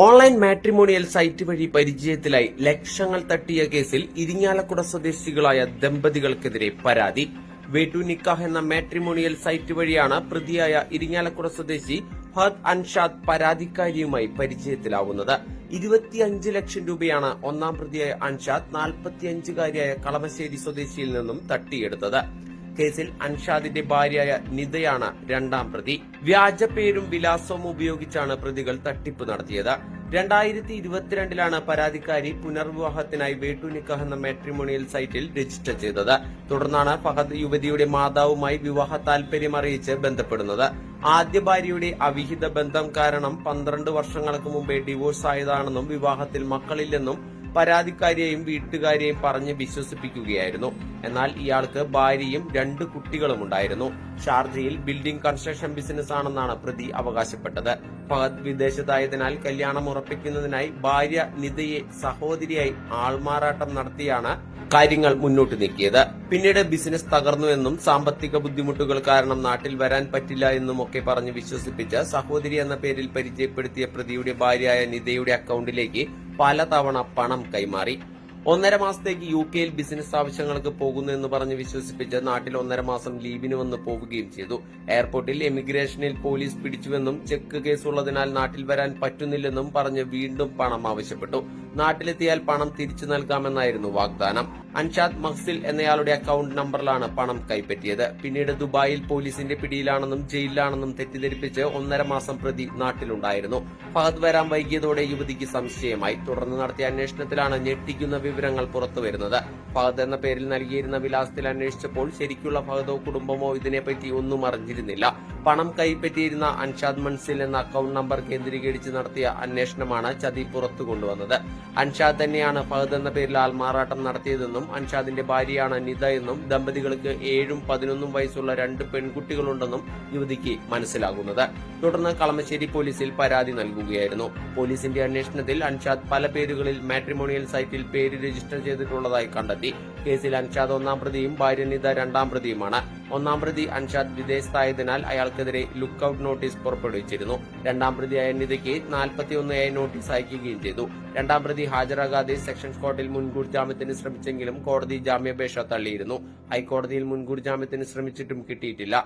Online matrimonial site വഴി പരിചയത്തിലായി ലക്ഷങ്ങൾ തട്ടിയ കേസിൽ ഇരിങ്ങാലക്കുട സ്വദേശികളായ ദമ്പതികൾക്കെതിരെ പരാതി. വേട്ടു നിക്കാഹ് എന്ന മാട്രിമോണിയൽ സൈറ്റ് വഴിയാണ് പ്രതിയായ ഇരിങ്ങാലക്കുട സ്വദേശി ഫഹദ് അൻഷാദ് പരാതിക്കാരിയുമായി പരിചയത്തിലാവുന്നത്. ഇരുപത്തിയഞ്ച് ലക്ഷം രൂപയാണ് ഒന്നാം പ്രതിയായ അൻഷാദ് നാൽപ്പത്തിയഞ്ചുകാരിയായ കളമശ്ശേരി സ്വദേശിയിൽ നിന്നും തട്ടിയെടുത്തത്. കേസിൽ അൻഷാദിന്റെ ഭാര്യയായ നിതയാണ് രണ്ടാം പ്രതി. വ്യാജ പേരും വിലാസവും ഉപയോഗിച്ചാണ് പ്രതികൾ തട്ടിപ്പ് നടത്തിയത്. രണ്ടായിരത്തി ഇരുപത്തിരണ്ടിലാണ് പരാതിക്കാരി പുനർവിവാഹത്തിനായി വേട്ടുനിക്കഹ് എന്ന മാട്രിമോണിയൽ സൈറ്റിൽ രജിസ്റ്റർ ചെയ്തത്. തുടർന്നാണ് ഫഹദ് യുവതിയുടെ മാതാവുമായി വിവാഹ താൽപര്യം അറിയിച്ച് ബന്ധപ്പെടുന്നത്. ആദ്യ ഭാര്യയുടെ അവിഹിത ബന്ധം കാരണം പന്ത്രണ്ട് വർഷങ്ങൾക്ക് മുമ്പേ ഡിവോഴ്സ് ആയതാണെന്നും വിവാഹത്തിൽ മക്കളില്ലെന്നും പരാതിക്കാരിയെയും വീട്ടുകാരെയും പറഞ്ഞ് വിശ്വസിപ്പിക്കുകയായിരുന്നു. എന്നാൽ ഇയാൾക്ക് ഭാര്യയും രണ്ട് കുട്ടികളും ഉണ്ടായിരുന്നു. ഷാർജയിൽ ബിൽഡിംഗ് കൺസ്ട്രക്ഷൻ ബിസിനസ് ആണെന്നാണ് പ്രതി അവകാശപ്പെട്ടത്. ഫഹദ് വിദേശത്തായതിനാൽ കല്യാണം ഉറപ്പിക്കുന്നതിനായി ഭാര്യ നിതയെ സഹോദരിയായി ആൾമാറാട്ടം നടത്തിയാണ് കാര്യങ്ങൾ മുന്നോട്ട് നീക്കിയത്. പിന്നീട് ബിസിനസ് തകർന്നുവെന്നും സാമ്പത്തിക ബുദ്ധിമുട്ടുകൾ കാരണം നാട്ടിൽ വരാൻ പറ്റില്ല എന്നും ഒക്കെ പറഞ്ഞ് വിശ്വസിപ്പിച്ച സഹോദരി എന്ന പേരിൽ പരിചയപ്പെടുത്തിയ പ്രതിയുടെ ഭാര്യയായ നിതയുടെ അക്കൗണ്ടിലേക്ക് പലതവണ പണം കൈമാറി. ഒന്നര മാസത്തേക്ക് യു കെയിൽ ബിസിനസ് ആവശ്യങ്ങൾക്ക് പോകുന്നു എന്ന് പറഞ്ഞ് വിശ്വസിപ്പിച്ച് നാട്ടിൽ ഒന്നര മാസം ലീവിന് വന്ന് പോവുകയും ചെയ്തു. എയർപോർട്ടിൽ എമിഗ്രേഷനിൽ പോലീസ് പിടിച്ചുവെന്നും ചെക്ക് കേസുള്ളതിനാൽ നാട്ടിൽ വരാൻ പറ്റുന്നില്ലെന്നും പറഞ്ഞ് വീണ്ടും പണം ആവശ്യപ്പെട്ടു. നാട്ടിലെത്തിയാൽ പണം തിരിച്ചു നൽകാമെന്നായിരുന്നു വാഗ്ദാനം. അൻഷാദ് മഹ്സിൽ എന്നയാളുടെ അക്കൗണ്ട് നമ്പറിലാണ് പണം കൈപ്പറ്റിയത്. പിന്നീട് ദുബായിൽ പോലീസിന്റെ പിടിയിലാണെന്നും ജയിലിലാണെന്നും തെറ്റിദ്ധരിപ്പിച്ച് ഒന്നര മാസം പ്രതി നാട്ടിലുണ്ടായിരുന്നു. ഫഹദ് വരാൻ വൈകിയതോടെ യുവതിക്ക് സംശയമായി. തുടർന്ന് നടത്തിയ അന്വേഷണത്തിലാണ് ഞെട്ടിക്കുന്ന വിവരങ്ങൾ പുറത്തുവരുന്നത്. ഫഹദ് എന്ന പേരിൽ നൽകിയിരുന്ന വിലാസത്തിൽ അന്വേഷിച്ചപ്പോൾ ശരിക്കുള്ള ഫഹദോ കുടുംബമോ ഇതിനെപ്പറ്റി ഒന്നും അറിഞ്ഞിരുന്നില്ല. പണം കൈപ്പറ്റിയിരുന്ന അൻഷാദ് മൻസിൽ എന്ന അക്കൗണ്ട് നമ്പർ കേന്ദ്രീകരിച്ച് നടത്തിയ അന്വേഷണമാണ് ചതി പുറത്തു കൊണ്ടുവന്നത്. അൻഷാദ് തന്നെയാണ് ഫഹദ് എന്ന പേരിൽ ആൾമാറാട്ടം നടത്തിയതെന്നും അൻഷാദിന്റെ ഭാര്യയാണ് നിത എന്നും ദമ്പതികൾക്ക് ഏഴും പതിനൊന്നും വയസ്സുള്ള രണ്ട് പെൺകുട്ടികളുണ്ടെന്നും യുവതിക്ക് മനസ്സിലാകുന്നത്. തുടർന്ന് കളമശ്ശേരി പോലീസിൽ പരാതി നൽകുകയായിരുന്നു. പോലീസിന്റെ അന്വേഷണത്തിൽ അൻഷാദ് പല പേരുകളിൽ മാട്രിമോണിയൽ സൈറ്റിൽ പേര് രജിസ്റ്റർ ചെയ്തിട്ടുള്ളതായി കണ്ടെത്തി. കേസിൽ അൻഷാദ് ഒന്നാം പ്രതിയും ഭാര്യ നിത രണ്ടാം പ്രതിയുമാണ്. ഒന്നാം പ്രതി അൻഷാദ് വിദേശത്തായതിനാൽ അയാൾക്കെതിരെ ലുക്കൌട്ട് നോട്ടീസ് പുറപ്പെടുവിച്ചിരുന്നു. രണ്ടാം പ്രതിയായ നിതയ്ക്ക് നാൽപ്പത്തിയൊന്ന് എ നോട്ടീസ് അയക്കുകയും ചെയ്തു. രണ്ടാം പ്രതി ഹാജരാകാതെ സെഷൻസ് കോർട്ടിൽ മുൻകൂർ ജാമ്യത്തിന് ശ്രമിച്ചെങ്കിലും കോടതി ജാമ്യാപേക്ഷ തള്ളിയിരുന്നു. ഹൈക്കോടതിയിൽ മുൻകൂർ ജാമ്യത്തിന് ശ്രമിച്ചിട്ടും കിട്ടിയിട്ടില്ല.